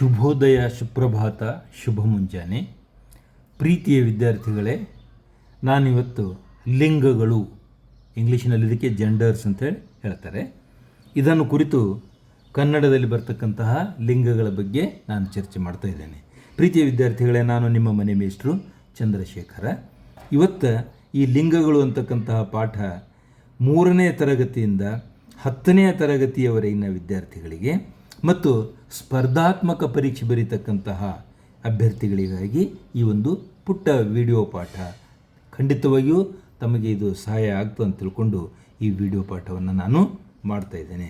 ಶುಭೋದಯ ಸುಪ್ರಭಾತ, ಶುಭ ಮುಂಜಾನೆ. ಪ್ರೀತಿಯ ವಿದ್ಯಾರ್ಥಿಗಳೇ, ನಾನಿವತ್ತು ಲಿಂಗಗಳು, ಇಂಗ್ಲೀಷಿನಲ್ಲಿ ಇದಕ್ಕೆ ಜೆಂಡರ್ಸ್ ಅಂತೇಳಿ ಹೇಳ್ತಾರೆ. ಇದನ್ನು ಕುರಿತು ಕನ್ನಡದಲ್ಲಿ ಬರ್ತಕ್ಕಂತಹ ಲಿಂಗಗಳ ಬಗ್ಗೆ ನಾನು ಚರ್ಚೆ ಮಾಡ್ತಾ ಇದ್ದೇನೆ. ಪ್ರೀತಿಯ ವಿದ್ಯಾರ್ಥಿಗಳೇ, ನಾನು ನಿಮ್ಮ ಮನೆ ಮೇಷ್ಟ್ರು ಚಂದ್ರಶೇಖರ. ಇವತ್ತು ಈ ಲಿಂಗಗಳು ಅಂತಕ್ಕಂತಹ ಪಾಠ ಮೂರನೇ ತರಗತಿಯಿಂದ ಹತ್ತನೆಯ ತರಗತಿಯವರೆಗಿನ ವಿದ್ಯಾರ್ಥಿಗಳಿಗೆ ಮತ್ತು ಸ್ಪರ್ಧಾತ್ಮಕ ಪರೀಕ್ಷೆ ಬರೀತಕ್ಕಂತಹ ಅಭ್ಯರ್ಥಿಗಳಿಗಾಗಿ ಈ ಒಂದು ಪುಟ್ಟ ವಿಡಿಯೋ ಪಾಠ. ಖಂಡಿತವಾಗಿಯೂ ತಮಗೆ ಇದು ಸಹಾಯ ಆಗ್ತದೆ ಅಂತ ತಿಳ್ಕೊಂಡು ಈ ವಿಡಿಯೋ ಪಾಠವನ್ನು ನಾನು ಮಾಡ್ತಾ ಇದ್ದೇನೆ.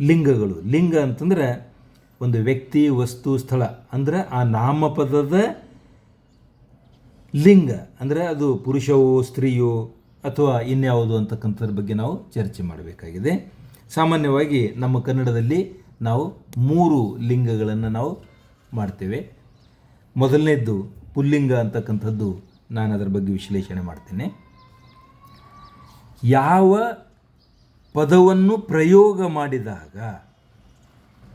ಲಿಂಗಗಳು, ಲಿಂಗ ಅಂತಂದರೆ ಒಂದು ವ್ಯಕ್ತಿ, ವಸ್ತು, ಸ್ಥಳ, ಅಂದರೆ ಆ ನಾಮಪದದ ಲಿಂಗ, ಅಂದರೆ ಅದು ಪುರುಷವೋ, ಸ್ತ್ರೀಯೋ ಅಥವಾ ಇನ್ಯಾವುದು ಅಂತಕ್ಕಂಥದ್ರ ಬಗ್ಗೆ ನಾವು ಚರ್ಚೆ ಮಾಡಬೇಕಾಗಿದೆ. ಸಾಮಾನ್ಯವಾಗಿ ನಮ್ಮ ಕನ್ನಡದಲ್ಲಿ ನಾವು ಮೂರು ಲಿಂಗಗಳನ್ನು ನಾವು ಮಾಡ್ತೇವೆ. ಮೊದಲನೇದ್ದು ಪುಲ್ಲಿಂಗ ಅಂತಕ್ಕಂಥದ್ದು ನಾನು ಅದರ ಬಗ್ಗೆ ವಿಶ್ಲೇಷಣೆ ಮಾಡ್ತೇನೆ. ಯಾವ ಪದವನ್ನು ಪ್ರಯೋಗ ಮಾಡಿದಾಗ,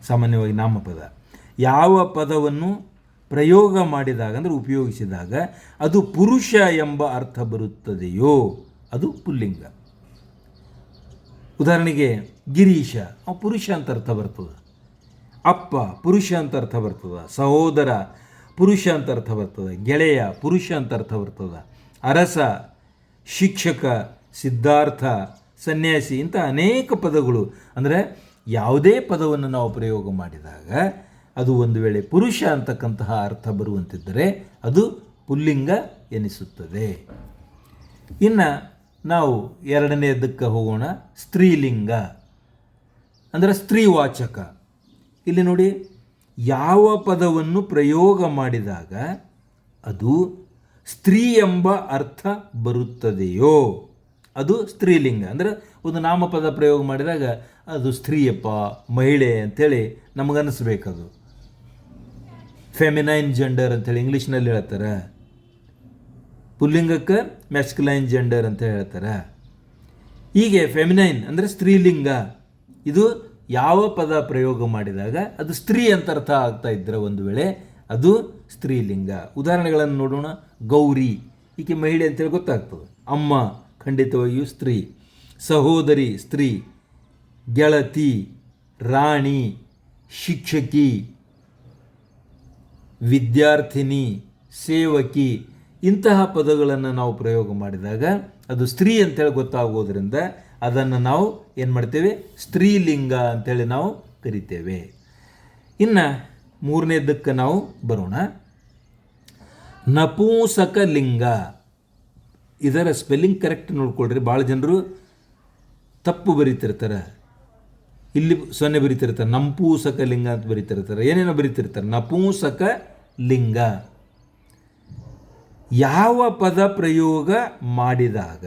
ಸಾಮಾನ್ಯವಾಗಿ ನಾಮಪದ ಯಾವ ಪದವನ್ನು ಪ್ರಯೋಗ ಮಾಡಿದಾಗ, ಅಂದರೆ ಉಪಯೋಗಿಸಿದಾಗ ಅದು ಪುರುಷ ಎಂಬ ಅರ್ಥ ಬರುತ್ತದೆಯೋ, ಅದು ಪುಲ್ಲಿಂಗ. ಉದಾಹರಣೆಗೆ ಗಿರೀಶ, ಅವ ಪುರುಷ ಅಂತ ಅರ್ಥ ಬರ್ತದೆ. ಅಪ್ಪ ಪುರುಷ ಅಂತ ಅರ್ಥ ಬರ್ತದೆ. ಸಹೋದರ ಪುರುಷ ಅಂತ ಅರ್ಥ ಬರ್ತದೆ. ಗೆಳೆಯ ಪುರುಷ ಅಂತ ಅರ್ಥ ಬರ್ತದೆ. ಅರಸ, ಶಿಕ್ಷಕ, ಸಿದ್ಧಾರ್ಥ, ಸನ್ಯಾಸಿ ಇಂಥ ಅನೇಕ ಪದಗಳು. ಅಂದರೆ ಯಾವುದೇ ಪದವನ್ನು ನಾವು ಪ್ರಯೋಗ ಮಾಡಿದಾಗ ಅದು ಒಂದು ವೇಳೆ ಪುರುಷ ಅಂತಕ್ಕಂತಹ ಅರ್ಥ ಬರುವಂತಿದ್ದರೆ ಅದು ಪುಲ್ಲಿಂಗ ಎನಿಸುತ್ತದೆ. ಇನ್ನು ನಾವು ಎರಡನೇದಕ್ಕೆ ಹೋಗೋಣ, ಸ್ತ್ರೀಲಿಂಗ. ಅಂದರೆ ಸ್ತ್ರೀವಾಚಕ. ಇಲ್ಲಿ ನೋಡಿ, ಯಾವ ಪದವನ್ನು ಪ್ರಯೋಗ ಮಾಡಿದಾಗ ಅದು ಸ್ತ್ರೀ ಎಂಬ ಅರ್ಥ ಬರುತ್ತದೆಯೋ? ಅದು ಸ್ತ್ರೀಲಿಂಗ. ಅಂದರೆ ಒಂದು ನಾಮಪದ ಪ್ರಯೋಗ ಮಾಡಿದಾಗ ಅದು ಸ್ತ್ರೀಯಪ್ಪ, ಮಹಿಳೆ ಅಂಥೇಳಿ ನಮಗನ್ನಿಸ್ಬೇಕದು. ಫೆಮಿನೈನ್ ಜೆಂಡರ್ ಅಂಥೇಳಿ ಇಂಗ್ಲೀಷ್ನಲ್ಲಿ ಹೇಳ್ತಾರೆ. ಪುಲ್ಲಿಂಗಕ್ಕೆ ಮೆಸ್ಕ್ಲೈನ್ ಜೆಂಡರ್ ಅಂತ ಹೇಳ್ತಾರೆ. ಹೀಗೆ ಫೆಮಿನೈನ್ ಅಂದರೆ ಸ್ತ್ರೀಲಿಂಗ. ಇದು ಯಾವ ಪದ ಪ್ರಯೋಗ ಮಾಡಿದಾಗ ಅದು ಸ್ತ್ರೀ ಅಂತ ಅರ್ಥ ಆಗ್ತಾ ಇದ್ದರೆ ಒಂದು ವೇಳೆ ಅದು ಸ್ತ್ರೀಲಿಂಗ. ಉದಾಹರಣೆಗಳನ್ನು ನೋಡೋಣ. ಗೌರಿ, ಈಕೆ ಮಹಿಳೆ ಅಂತೇಳಿ ಗೊತ್ತಾಗ್ತದೆ. ಅಮ್ಮ, ಖಂಡಿತವಾಗಿಯೂ ಸ್ತ್ರೀ. ಸಹೋದರಿ, ಸ್ತ್ರೀ. ಗೆಳತಿ, ರಾಣಿ. ಶಿಕ್ಷಕಿ. ವಿದ್ಯಾರ್ಥಿನಿ. ಸೇವಕಿ. ಇಂತಹ ಪದಗಳನ್ನು ನಾವು ಪ್ರಯೋಗ ಮಾಡಿದಾಗ ಅದು ಸ್ತ್ರೀ ಅಂತೇಳಿ ಗೊತ್ತಾಗೋದ್ರಿಂದ ಅದನ್ನು ನಾವು ಏನು ಮಾಡ್ತೇವೆ? ಸ್ತ್ರೀಲಿಂಗ ಅಂತೇಳಿ ನಾವು ಕರಿತೇವೆ. ಇನ್ನು ಮೂರನೇದಕ್ಕೆ ನಾವು ಬರೋಣ. ನಪುಂಸಕ ಲಿಂಗ ಇದರ ಸ್ಪೆಲ್ಲಿಂಗ್ ಕರೆಕ್ಟ್ ನೋಡ್ಕೊಳ್ರಿ. ಭಾಳ ಜನರು ತಪ್ಪು ಬರೀತಿರ್ತಾರೆ. ಇಲ್ಲಿ ಸೊನ್ನೆ ಬರೀತಿರ್ತಾರೆ. ನಂಪೂಸಕ ಲಿಂಗ ಅಂತ ಬರೀತಿರ್ತಾರೆ. ಏನೇನೋ ಬರೀತಿರ್ತಾರೆ. ನಪುಂಸಕ ಲಿಂಗ ಯಾವ ಪದ ಪ್ರಯೋಗ ಮಾಡಿದಾಗ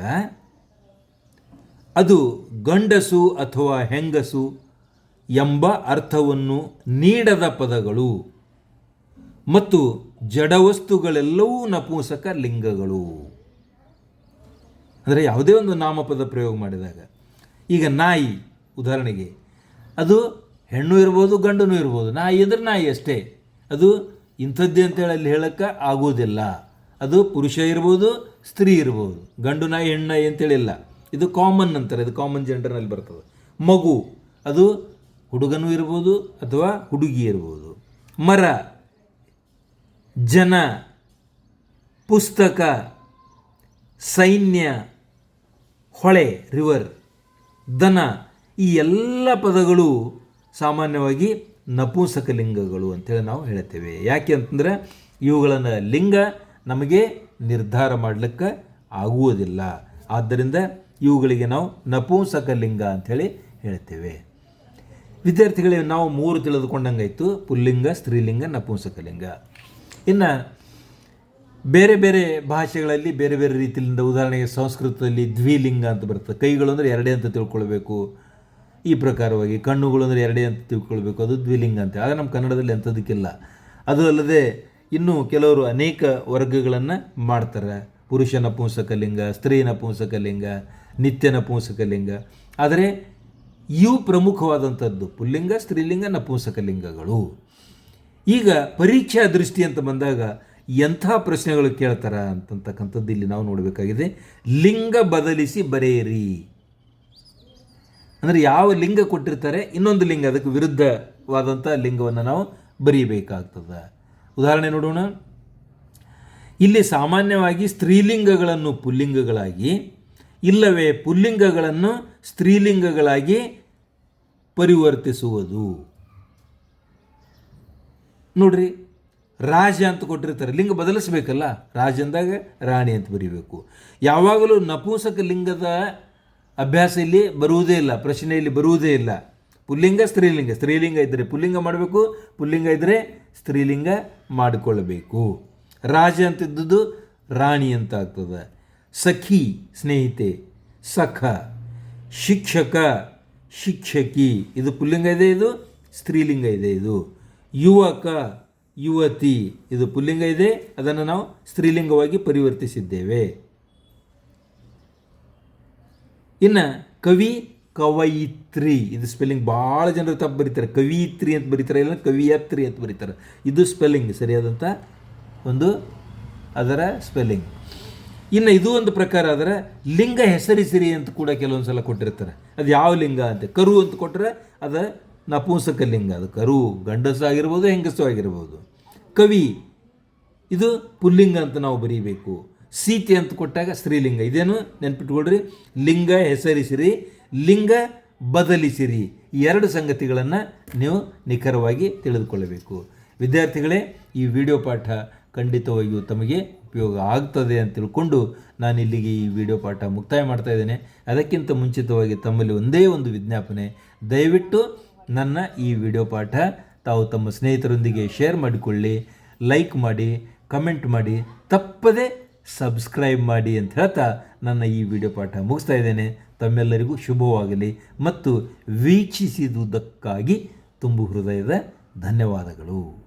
ಅದು ಗಂಡಸು ಅಥವಾ ಹೆಂಗಸು ಎಂಬ ಅರ್ಥವನ್ನು ನೀಡದ ಪದಗಳು ಮತ್ತು ಜಡವಸ್ತುಗಳೆಲ್ಲವೂ ನಪುಂಸಕ ಲಿಂಗಗಳು. ಅಂದರೆ ಯಾವುದೇ ಒಂದು ನಾಮಪದ ಪ್ರಯೋಗ ಮಾಡಿದಾಗ. ಈಗ ನಾಯಿ, ಉದಾಹರಣೆಗೆ, ಅದು ಹೆಣ್ಣು ಇರ್ಬೋದು, ಗಂಡನೂ ಇರ್ಬೋದು, ನಾಯಿ ಅಂದರೆ ನಾಯಿ ಅಷ್ಟೇ. ಅದು ಇಂಥದ್ದೇ ಅಂತೇಳಿ ಅಲ್ಲಿ ಹೇಳೋಕ್ಕೆ ಆಗೋದಿಲ್ಲ ಅದು ಪುರುಷ ಇರ್ಬೋದು, ಸ್ತ್ರೀ ಇರ್ಬೋದು. ಗಂಡು ನಾಯಿ, ಹೆಣ್ಣು ನಾಯಿ ಅಂತೇಳಿಲ್ಲ. ಇದು ಕಾಮನ್ ಅಂತಾರೆ, ಇದು ಕಾಮನ್ ಜೆಂಡರ್ನಲ್ಲಿ ಬರ್ತದೆ. ಮಗು, ಅದು ಹುಡುಗನೂ ಇರ್ಬೋದು ಅಥವಾ ಹುಡುಗಿ ಇರ್ಬೋದು. ಮರ, ಜನ, ಪುಸ್ತಕ, ಸೈನ್ಯ, ಹೊಳೆ ರಿವರ್ ದನ, ಈ ಎಲ್ಲ ಪದಗಳು ಸಾಮಾನ್ಯವಾಗಿ ನಪುಂಸಕ ಲಿಂಗಗಳು ಅಂತೇಳಿ ನಾವು ಹೇಳ್ತೇವೆ. ಯಾಕೆ ಅಂತಂದರೆ ಇವುಗಳನ್ನು ಲಿಂಗ ನಮಗೆ ನಿರ್ಧಾರ ಮಾಡಲಿಕ್ಕೆ ಆಗುವುದಿಲ್ಲ. ಆದ್ದರಿಂದ ಇವುಗಳಿಗೆ ನಾವು ನಪುಂಸಕ ಲಿಂಗ ಅಂಥೇಳಿ ಹೇಳ್ತೇವೆ. ವಿದ್ಯಾರ್ಥಿಗಳಿಗೆ ನಾವು ಮೂರು ತಿಳಿದುಕೊಂಡಂಗಾಯಿತು. ಪುಲ್ಲಿಂಗ, ಸ್ತ್ರೀಲಿಂಗ, ನಪುಂಸಕಲಿಂಗ. ಇನ್ನು ಬೇರೆ ಬೇರೆ ಭಾಷೆಗಳಲ್ಲಿ ಬೇರೆ ಬೇರೆ ರೀತಿಯಿಂದ ಉದಾಹರಣೆಗೆ ಸಂಸ್ಕೃತದಲ್ಲಿ ದ್ವಿಲಿಂಗ ಅಂತ ಬರ್ತದೆ. ಕೈಗಳು ಅಂದರೆ ಎರಡೇ ಅಂತ ತಿಳ್ಕೊಳ್ಬೇಕು. ಈ ಪ್ರಕಾರವಾಗಿ ಕಣ್ಣುಗಳು ಅಂದರೆ ಎರಡೇ ಅಂತ ತಿಳ್ಕೊಳ್ಬೇಕು. ಅದು ದ್ವಿಲಿಂಗ ಅಂತ. ಆದರೆ ನಮ್ಮ ಕನ್ನಡದಲ್ಲಿ ಅಂಥದಕ್ಕಿಲ್ಲ. ಅದು ಅಲ್ಲದೆ ಇನ್ನೂ ಕೆಲವರು ಅನೇಕ ವರ್ಗಗಳನ್ನು ಮಾಡ್ತಾರೆ. ಪುರುಷನ ಪುಂಸಕ ಲಿಂಗ ನಿತ್ಯನ ಪುಂಸಕ ಲಿಂಗ. ಆದರೆ ಇವು ಪ್ರಮುಖವಾದಂಥದ್ದು ಪುಲ್ಲಿಂಗ, ಸ್ತ್ರೀಲಿಂಗ ನಪುಂಸಕ ಲಿಂಗಗಳು. ಈಗ ಪರೀಕ್ಷಾ ದೃಷ್ಟಿ ಅಂತ ಬಂದಾಗ ಎಂಥ ಪ್ರಶ್ನೆಗಳು ಕೇಳ್ತಾರ ಅಂತಕ್ಕಂಥದ್ದು ಇಲ್ಲಿ ನಾವು ನೋಡಬೇಕಾಗಿದೆ. ಲಿಂಗ ಬದಲಿಸಿ ಬರೆಯಿರಿ. ಅಂದರೆ ಯಾವ ಲಿಂಗ ಕೊಟ್ಟಿರ್ತಾರೆ, ಇನ್ನೊಂದು ಲಿಂಗ, ಅದಕ್ಕೆ ವಿರುದ್ಧವಾದಂಥ ಲಿಂಗವನ್ನು ನಾವು ಬರೀಬೇಕಾಗ್ತದೆ. ಉದಾಹರಣೆ ನೋಡೋಣ. ಇಲ್ಲಿ ಸಾಮಾನ್ಯವಾಗಿ ಸ್ತ್ರೀಲಿಂಗಗಳನ್ನು ಪುಲ್ಲಿಂಗಗಳಾಗಿ, ಇಲ್ಲವೇ ಪುಲ್ಲಿಂಗಗಳನ್ನು ಸ್ತ್ರೀಲಿಂಗಗಳಾಗಿ ಪರಿವರ್ತಿಸುವುದು. ನೋಡ್ರಿ, ರಾಜ ಅಂತ ಕೊಟ್ಟಿರ್ತಾರೆ. ಲಿಂಗ ಬದಲಿಸ್ಬೇಕಲ್ಲ? ರಾಜ ಅಂದಾಗ ರಾಣಿ ಅಂತ ಬರೀಬೇಕು. ಯಾವಾಗಲೂ ನಪುಂಸಕ ಲಿಂಗದ ಅಭ್ಯಾಸ ಇಲ್ಲಿ ಬರುವುದೇ ಇಲ್ಲ, ಪ್ರಶ್ನೆಯಲ್ಲಿ ಬರುವುದೇ ಇಲ್ಲ. ಪುಲ್ಲಿಂಗ, ಸ್ತ್ರೀಲಿಂಗ. ಸ್ತ್ರೀಲಿಂಗ ಇದ್ದರೆ ಪುಲ್ಲಿಂಗ ಮಾಡಬೇಕು, ಪುಲ್ಲಿಂಗ ಇದ್ದರೆ ಸ್ತ್ರೀಲಿಂಗ ಮಾಡಿಕೊಳ್ಳಬೇಕು ರಾಜ ಅಂತಿದ್ದುದು ರಾಣಿ ಅಂತ ಆಗ್ತದೆ ಸಖಿ, ಸ್ನೇಹಿತೆ. ಸಖ. ಶಿಕ್ಷಕ, ಶಿಕ್ಷಕಿ. ಇದು ಪುಲ್ಲಿಂಗ ಇದೆ, ಇದು ಸ್ತ್ರೀಲಿಂಗ ಇದೆ, ಇದು. ಯುವಕ, ಯುವತಿ. ಇದು ಪುಲ್ಲಿಂಗ ಇದೆ, ಅದನ್ನು ನಾವು ಸ್ತ್ರೀಲಿಂಗವಾಗಿ ಪರಿವರ್ತಿಸಿದ್ದೇವೆ. ಇನ್ನು ಕವಿ ಕವಯಿತ್ರಿ. ಇದು ಸ್ಪೆಲ್ಲಿಂಗ್ ಭಾಳ ಜನರು ತಪ್ಪು ಬರೀತಾರೆ. ಕವಿಯಿತ್ರಿ ಅಂತ ಬರೀತಾರೆ ಇಲ್ಲ ಕವಿಯತ್ರಿ ಅಂತ ಬರೀತಾರೆ. ಇದು ಸ್ಪೆಲ್ಲಿಂಗ್ ಸರಿಯಾದಂಥ ಒಂದು ಅದರ ಸ್ಪೆಲ್ಲಿಂಗ್ ಇನ್ನು ಇದು ಒಂದು ಪ್ರಕಾರ ಆದರೆ ಲಿಂಗ ಹೆಸರಿಸಿರಿ ಅಂತ ಕೂಡ ಕೆಲವೊಂದು ಸಲ ಕೊಟ್ಟಿರ್ತಾರೆ. ಅದು ಯಾವ ಲಿಂಗ ಅಂತ. ಕರು ಅಂತ ಕೊಟ್ಟರೆ ಅದು ನಪುಂಸಕ ಲಿಂಗ. ಅದು ಕರು, ಗಂಡಸು ಆಗಿರ್ಬೋದು, ಹೆಂಗಸು ಆಗಿರ್ಬೋದು. ಕವಿ, ಇದು ಪುಲ್ಲಿಂಗ ಅಂತ ನಾವು ಬರೀಬೇಕು. ಸೀತೆ ಅಂತ ಕೊಟ್ಟಾಗ ಸ್ತ್ರೀಲಿಂಗ. ಇದೇನು ನೆನ್ಪಿಟ್ಕೊಳ್ರಿ? ಲಿಂಗ ಹೆಸರಿಸಿರಿ ಲಿಂಗ ಬದಲಿಸಿರಿ. ಈ ಎರಡು ಸಂಗತಿಗಳನ್ನು ನೀವು ನಿಖರವಾಗಿ ತಿಳಿದುಕೊಳ್ಳಬೇಕು. ವಿದ್ಯಾರ್ಥಿಗಳೇ, ಈ ವಿಡಿಯೋ ಪಾಠ ಖಂಡಿತವಾಗಿಯೂ ತಮಗೆ ಉಪಯೋಗ ಆಗ್ತದೆ ಅಂತ ತಿಳ್ಕೊಂಡು ನಾನು ಇಲ್ಲಿಗೆ ಈ ವಿಡಿಯೋ ಪಾಠ ಮುಕ್ತಾಯ ಮಾಡ್ತಾ ಇದ್ದೇನೆ. ಅದಕ್ಕಿಂತ ಮುಂಚಿತವಾಗಿ ತಮ್ಮಲ್ಲಿ ಒಂದೇ ಒಂದು ವಿಜ್ಞಾಪನೆ. ದಯವಿಟ್ಟು ನನ್ನ ಈ ವಿಡಿಯೋ ಪಾಠ ತಾವು ತಮ್ಮ ಸ್ನೇಹಿತರೊಂದಿಗೆ ಶೇರ್ ಮಾಡಿಕೊಳ್ಳಿ, ಲೈಕ್ ಮಾಡಿ, ಕಮೆಂಟ್ ಮಾಡಿ, ತಪ್ಪದೇ ಸಬ್ಸ್ಕ್ರೈಬ್ ಮಾಡಿ ಅಂತ ಹೇಳ್ತಾ ನನ್ನ ಈ ವಿಡಿಯೋ ಪಾಠ ಮುಗಿಸ್ತಾ ಇದ್ದೇನೆ. ತಮ್ಮೆಲ್ಲರಿಗೂ ಶುಭವಾಗಲಿ ಮತ್ತು ವೀಕ್ಷಿಸಿದುದಕ್ಕಾಗಿ ತುಂಬು ಹೃದಯದ ಧನ್ಯವಾದಗಳು.